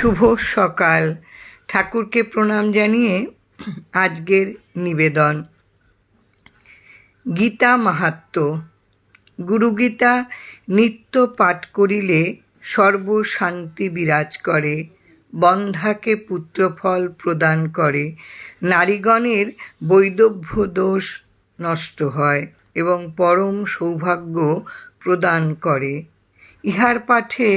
শুভ সকাল। ঠাকুরকে প্রণাম জানিয়ে আজকের নিবেদন। গীতা মাহাত্ম গুরুগীতা নিত্য পাঠ করিলে সর্বশান্তি বিরাজ করে, বন্ধাকে পুত্রফল প্রদান করে, নারীগণের বৈদভ্য দোষ নষ্ট হয় এবং পরম সৌভাগ্য প্রদান করে। ইহার পাঠে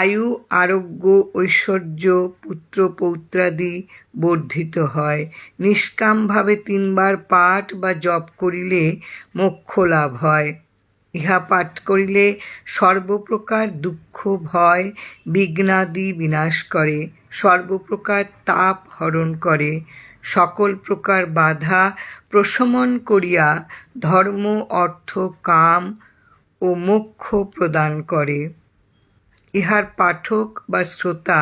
আয়ু, আরোগ্য, ঐশ্বর্য, পুত্র, পৌত্রাদি বর্ধিত হয়। নিষ্কামভাবে তিনবার পাঠ বা জপ করিলে মোক্ষ লাভ হয়। ইহা পাঠ করিলে সর্বপ্রকার দুঃখ, ভয়, বিঘ্নাদি বিনাশ করে। সর্বপ্রকার তাপ হরণ করে। সকল প্রকার বাধা প্রশমন করিয়া ধর্ম, অর্থ, কাম ও মোক্ষ প্রদান করে। ইহার পাঠক বা শ্রোতা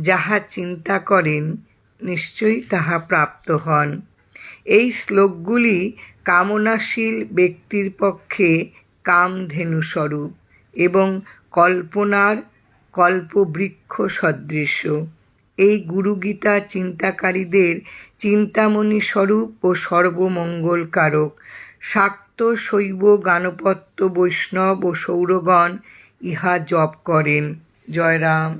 যাহা চিন্তা করেন, নিশ্চয়ই তাহা প্রাপ্ত হন। এই শ্লোকগুলি কামনাশীল ব্যক্তির পক্ষে কামধেনু স্বরূপ এবং কল্পনার কল্পবৃক্ষ সদৃশ। এই গুরুগীতা চিন্তাকারীদের চিন্তামণি স্বরূপ ও সর্বমঙ্গলকারক শাক্ত শৈব গানপত্য বৈষ্ণব ও সৌরগণ ইহা জপ করেন। জয়রাম